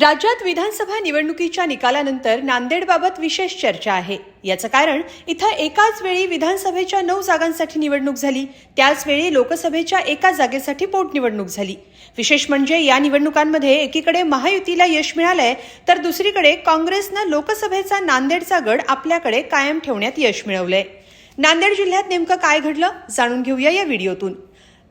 राज्यात विधानसभा निवडणुकीच्या निकालानंतर नांदेडबाबत विशेष चर्चा आहे. याचं कारण इथं एकाच वेळी विधानसभेच्या नऊ जागांसाठी निवडणूक झाली त्याचवेळी लोकसभेच्या एका जागेसाठी पोटनिवडणूक झाली. विशेष म्हणजे या निवडणुकांमध्ये एकीकडे महायुतीला यश मिळालंय तर दुसरीकडे काँग्रेसनं लोकसभेचा नांदेडचा गड आपल्याकडे कायम ठेवण्यात यश मिळवलंय. नांदेड जिल्ह्यात नेमकं काय घडलं जाणून घेऊया या व्हिडिओतून.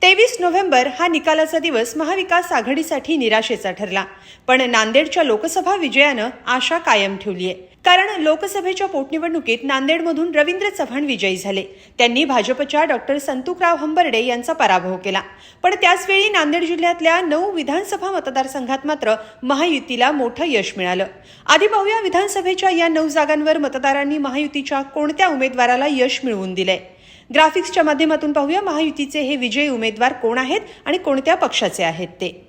तेवीस नोव्हेंबर हा निकालाचा दिवस महाविकास आघाडीसाठी निराशेचा ठरला. पण नांदेडच्या लोकसभा विजयानं आशा कायम ठेवली आहे. कारण लोकसभेच्या पोटनिवडणुकीत नांदेडमधून रवींद्र चव्हाण विजयी झाले. त्यांनी भाजपच्या डॉक्टर संतुकराव हंबर्डे यांचा पराभव केला. पण त्याचवेळी नांदेड जिल्ह्यातल्या नऊ विधानसभा मतदारसंघात मात्र महायुतीला मोठं यश मिळालं. आधी पाहूया विधानसभेच्या या नऊ जागांवर मतदारांनी महायुतीच्या कोणत्या उमेदवाराला यश मिळवून दिलंय. ग्राफिक्सच्या माध्यमातून पाहूया. महायुतीचे हे विजयी उमेदवार कोण आहेत आणि कोणत्या पक्षाचे आहेत ते?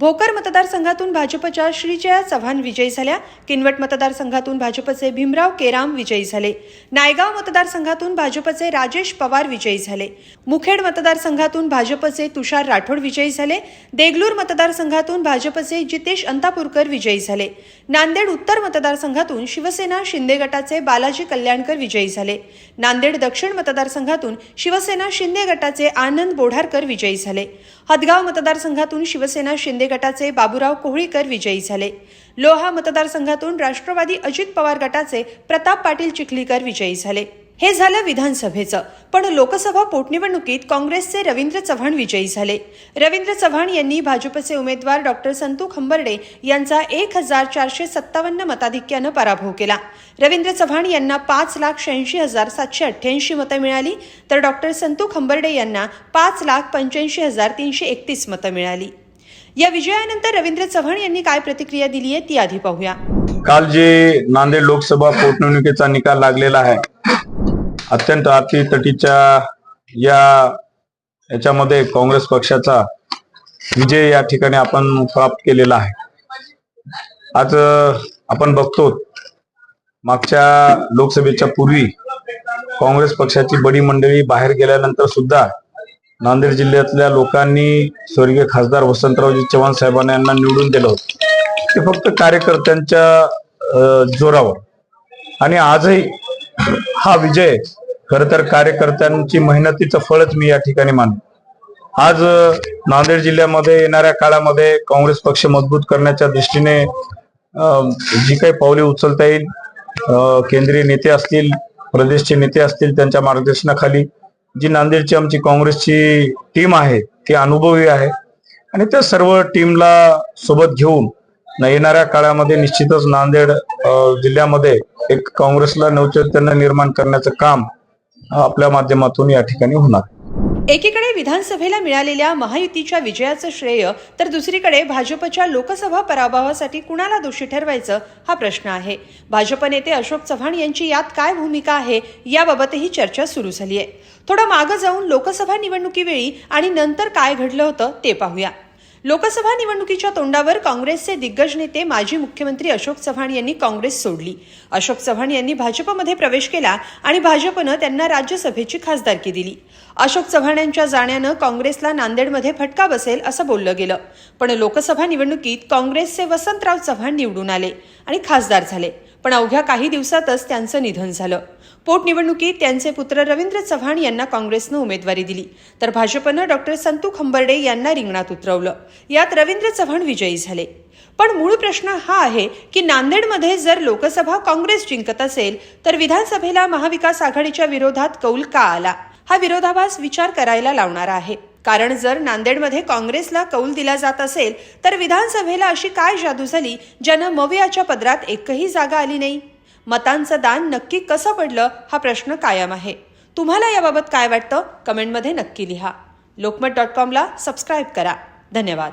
भोकर मतदारसंघातून भाजपच्या श्रीजया चव्हाण विजयी झाल्या. किनवट मतदारसंघातून भाजपचे भीमराव केराम विजयी झाले. नायगाव मतदारसंघातून भाजपचे राजेश पवार विजयी झाले. मुखेड मतदारसंघातून भाजपचे तुषार राठोड विजयी झाले. देगलूर मतदारसंघातून भाजपचे जितेश अंतापूरकर विजयी झाले. नांदेड उत्तर मतदारसंघातून शिवसेना शिंदे गटाचे बालाजी कल्याणकर विजयी झाले. नांदेड दक्षिण मतदारसंघातून शिवसेना शिंदे गटाचे आनंद बोढारकर विजयी झाले. हदगाव मतदारसंघातून शिवसेना शिंदे गटाचे बाबूराव कोहळीकर विजयी झाले. लोहा मतदारसंघातून राष्ट्रवादी अजित पवार गटाचे प्रताप पाटील चिखलीकर विजयी झाले. हे झालं विधानसभेचं पण लोकसभा पोटनिवडणुकीत काँग्रेसचे रवींद्र चव्हाण विजयी झाले. रवींद्र चव्हाण यांनी भाजपचे उमेदवार डॉक्टर संतू खंबर्डे यांचा एक हजार चारशे सत्तावन्न मताधिक्यानं पराभव केला. रवींद्र चव्हाण यांना पाच लाख शहाऐंशी हजार सातशे अठ्ठ्याऐंशी मतं मिळाली तर डॉक्टर संतू खंबर्डे यांना पाच लाख पंच्याऐंशी हजार तीनशे एकतीस मतं मिळाली. या विजयानंतर रवींद्र चव्हाण यांनी काय प्रतिक्रिया दिली आहे ती आधी पाहूया. काल जे नांदेड लोकसभा पोटनिवडणुकीचा निकाल लागलेला आहे अत्यंत अतितटीच्या या याच्यामध्ये काँग्रेस पक्षाचा विजय या ठिकाणी आपण प्राप्त केलेला आहे. आज आपण बघतो मागच्या लोकसभेच्या पूर्वी काँग्रेस पक्षाची बडी मंडळी बाहेर गेल्यानंतर सुद्धा नांदेड जिल्ह्यातल्या लोकांनी स्वर्गीय खासदार वसंतरावजी चव्हाण साहेबांना यांना निवडून दिलं होतं. ते फक्त कार्यकर्त्यांच्या जोरावर. आणि आजही हा विजय खर तर कार्यकर्त्यांची मेहनतीचं फळच मी या ठिकाणी मानतो. आज नांदेड जिल्ह्यामध्ये येणाऱ्या काळामध्ये काँग्रेस पक्ष मजबूत करण्याच्या दृष्टीने जी काही पावले उचलता येईल केंद्रीय नेते असतील प्रदेशचे नेते असतील त्यांच्या मार्गदर्शनाखाली जी नांदेडची आमची काँग्रेसची टीम आहे ती अनुभवी आहे. आणि त्या सर्व टीमला सोबत घेऊन येणाऱ्या काळामध्ये निश्चितच नांदेड जिल्ह्यामध्ये एक काँग्रेसला नवचैतन्य निर्माण करण्याचं काम आपल्या माध्यमातून या ठिकाणी होणार. एकीकडे विधानसभेला मिळालेल्या महायुतीच्या विजयाचं श्रेय तर दुसरीकडे भाजपच्या लोकसभा पराभवासाठी कुणाला दोषी ठरवायचं हा प्रश्न आहे. भाजप नेते अशोक चव्हाण यांची यात काय भूमिका आहे याबाबतही चर्चा सुरू झाली आहे थोडं मागं जाऊन लोकसभा निवडणुकीवेळी आणि नंतर काय घडलं होतं ते पाहूया. लोकसभा निवडणुकीच्या तोंडावर काँग्रेसचे दिग्गज नेते माजी मुख्यमंत्री अशोक चव्हाण यांनी काँग्रेस सोडली. अशोक चव्हाण यांनी भाजपमध्ये प्रवेश केला आणि भाजपनं त्यांना राज्यसभेची खासदारकी दिली. अशोक चव्हाण यांच्या जाण्यानं काँग्रेसला नांदेडमध्ये फटका बसेल असं बोललं गेलं. पण लोकसभा निवडणुकीत काँग्रेसचे वसंतराव चव्हाण निवडून आले आणि खासदार झाले. पण अवघ्या काही दिवसातच त्यांचं निधन झालं. पोटनिवडणुकीत त्यांचे पुत्र रवींद्र चव्हाण यांना काँग्रेसनं उमेदवारी दिली. तर भाजपनं डॉक्टर संतू खंबर्डे यांना रिंगणात उतरवलं. यात रवींद्र चव्हाण विजयी झाले. पण मूळ प्रश्न हा आहे की नांदेडमध्ये जर लोकसभा काँग्रेस जिंकत असेल तर विधानसभेला महाविकास आघाडीच्या विरोधात कौल का आला? हा विरोधाभास विचार करायला लावणारा आहे. कारण जर नांदेडमध्ये काँग्रेसला कौल दिला जात असेल तर विधानसभेला अशी काय जादू झाली ज्यानं मवियाच्या पदरात एकही जागा आली नाही? मतांचं दान नक्की कसं पडलं हा प्रश्न कायम आहे. तुम्हाला याबाबत काय वाटतं? कमेंटमध्ये नक्की लिहा. लोकमत डॉट कॉमला सबस्क्राईब करा. धन्यवाद.